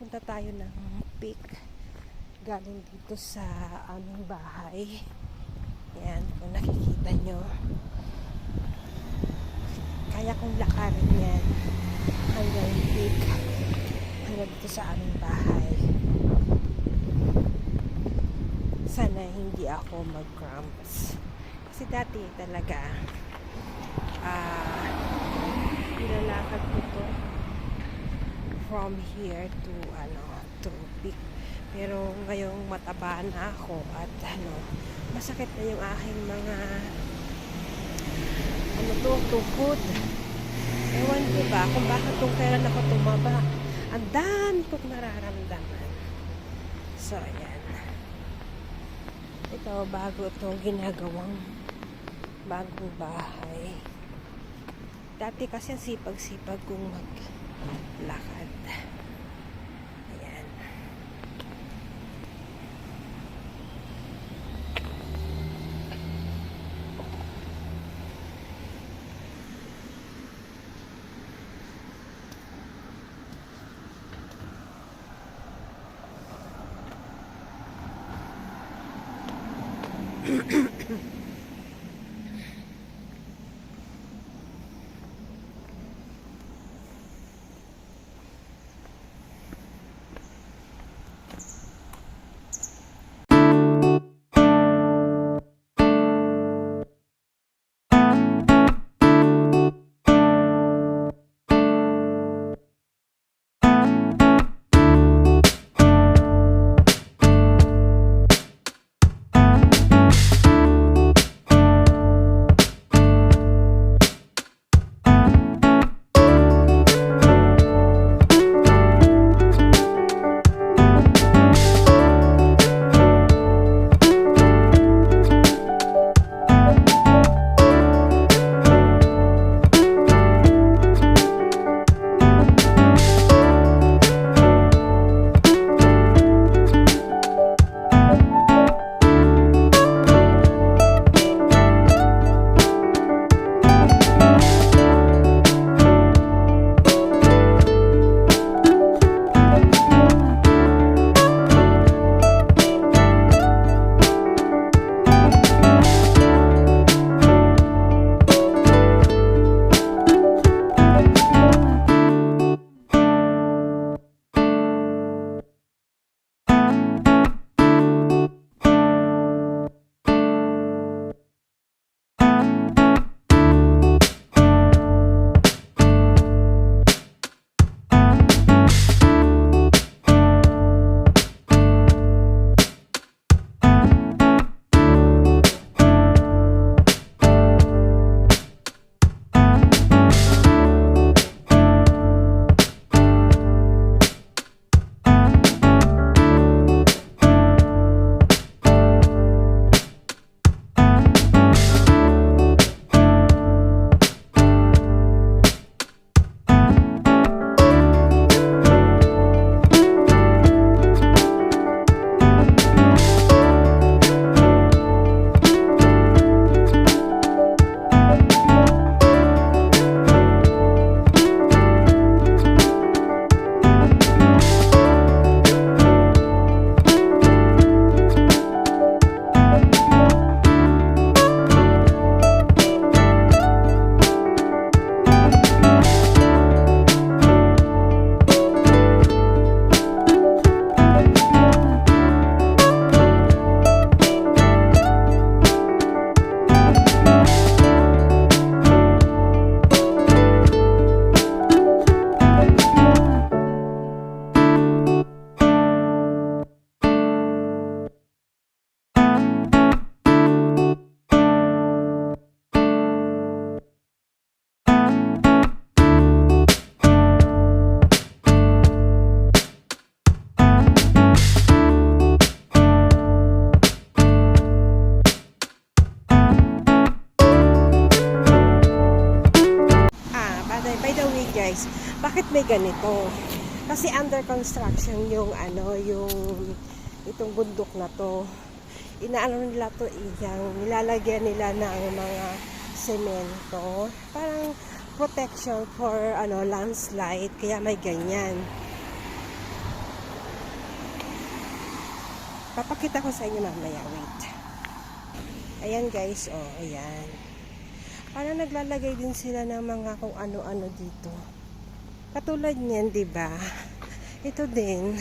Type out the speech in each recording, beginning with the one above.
Pupunta tayo ng peak. Galing dito sa aming bahay. Yan, kung nakikita nyo. Kaya kong lakarin yan hanggang peak. Hanggang dito sa aming bahay. Sana hindi ako mag-cramps. Kasi dati talaga, ah, nilalakad ko from here to, ano, to peak. Pero ngayong mataba na ako at ano, masakit na yung aking mga ano to, tuhod. Ewan ko ba kung bakit kung kailan ako tumaba. Ang dami kong nararamdaman. So, ayan. Ito, bago itong ginagawang bagong bahay. Dati kasi ang sipag-sipag kong maglakad. Ayan. Ah, may ganito? Kasi under construction yung ano, yung itong bundok na to. Inaano nila to, iyang nilalagyan nila ng mga semento. Parang protection for ano landslide kaya may ganyan. Papakita ko sa inyo mamaya, wait. Ayan guys, oh, ayan. Parang naglalagay din sila ng mga kung ano-ano dito. Katulad niyan, 'di ba? Ito din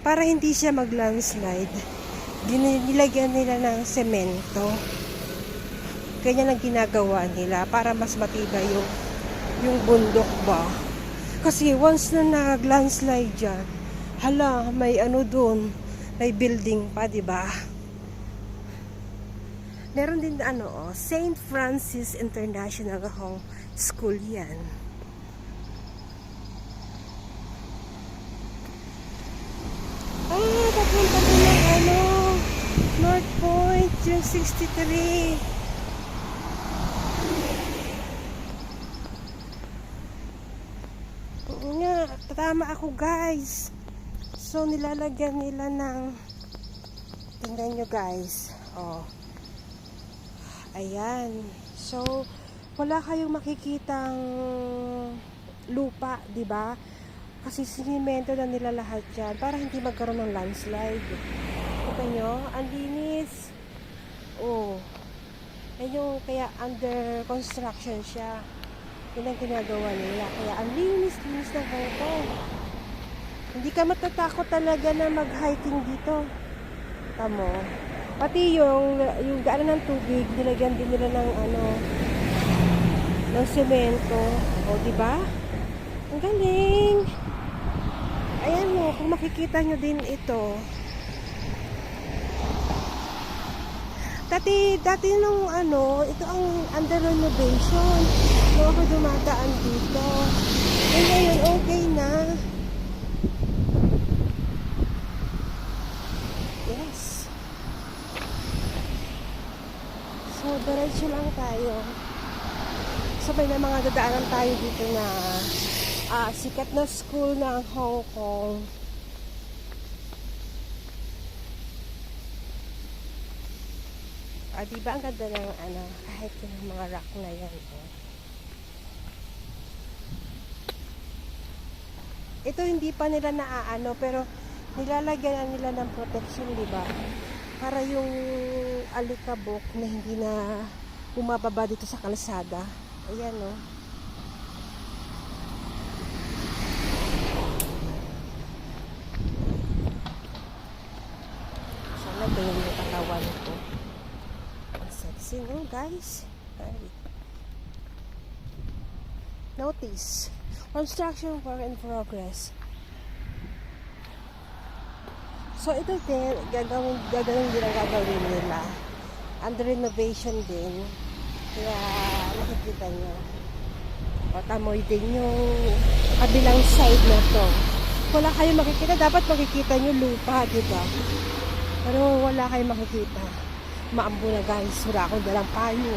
para hindi siya mag-landslide. Nilagyan nila ng semento. Ganyan ang ginagawa nila para mas matibay yung yung bundok ba. Kasi once na nag-landslide dyan, hala, may ano dun, may building pa, di ba? Meron din ano, oh, St. Francis International Hong School yan. Ah, papunta ko ng ano, North Point, yung 63. Oo nga, tama ako guys. So, nilalagyan nila ng, tingnan nyo guys, oh. Ayan. So, wala kayong makikitang lupa, di ba? Kasi sinimento na nila lahat yan para hindi magkaroon ng landslide. Kita nyo? Ang linis. Oh. Yan yung kaya under construction siya. Yun ang ginagawa nila. Kaya ang linis-linis ng Hong. Hindi ka matatakot talaga na mag-hiking dito. Tamo. Pati yung, yung daanan ng tubig, nilagyan din nila ng ano, ng semento. O, di ba? Ang galing! Ayan mo, kung makikita nyo din ito. Dati, dati nung ano, ito ang under renovation. Nung ako dumadaan dito. Eh ngayon, okay na. Yes. So, diretso lang tayo. Sabay na mga dadaanan tayo dito na ah, sikat na school ng Hong Kong. Ah, di ba ang ganda ng ano, kahit yung mga rock na yan. Oh. Ito hindi pa nila naaano pero nilalagyan na nila ng protection, di ba? Para yung alikabok na hindi na bumababa dito sa kalsada. Ayan, oh. Sana ganyan yung katawan ko. Sexy, no, guys? Ay. Notice. Construction work in progress. So, ito din, gagawin, gagawin din ang gagawin nila. Under renovation din. Kaya, nakikita nyo. O, tamoy din yung kabilang side na to. Wala kayo makikita. Dapat makikita nyo lupa, di ba? Pero wala kayo makikita. Maambo na guys. Wala akong dalang payo.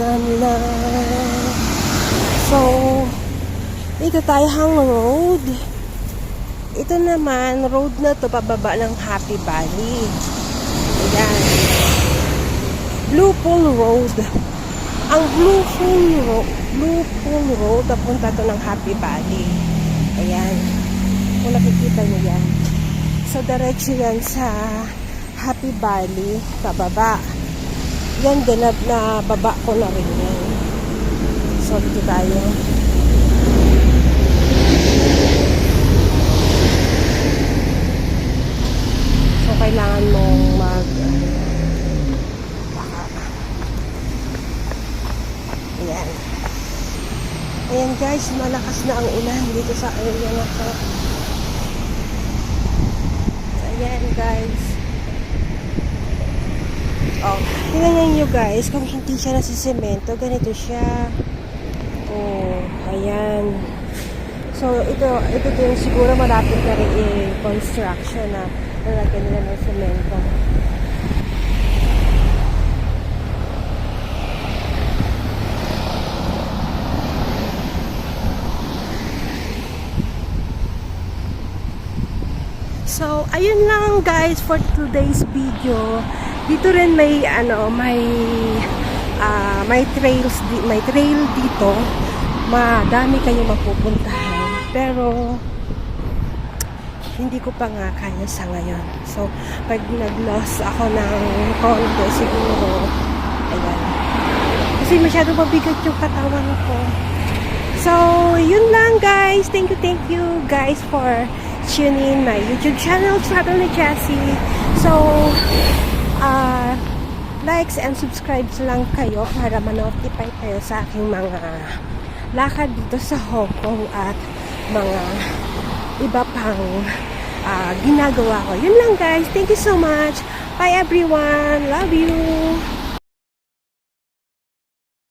Lang. So, dito tayo hang road. Ito naman, road na to pababa ng Happy Valley. Ayan. Blue Pool Road. Ang Blue Pool Road, Blue Pool Road, papunta to ng Happy Valley. Ayan. Kung nakikita niyo yan. So, diretso yan sa Happy Valley, pababa. Yan din, na, na baba ko na rin yan. So, dito tayo. So, kailangan mong mag... Ayan. Ayan guys, malakas na ang ulan dito sa area na to. Ayan guys. Oh, tingnan nyo guys, kung hindi siya nasisemento, ganito siya. Oh, ayan. So, ito, ito din siguro malapit na rin i-construction na lalagyan nila ng semento. So, ayun lang guys for today's video. Dito rin may ano, may ah, may trails di- may trail dito. Madami kayong mapupuntahan. Pero hindi ko pa nga kaya sa ngayon. So, pag nag-loss ako ng konti, siguro, ayan. Kasi masyado mabigat yung katawan ko. So, yun lang guys. Thank you, thank you guys for tuning in my YouTube channel, Travel ni Jessie. So, uh, likes and subscribes lang kayo para ma-notify kayo sa aking mga lakad dito sa Hong Kong at mga iba pang ah, ginagawa ko. Yun lang guys. Thank you so much. Bye everyone. Love you.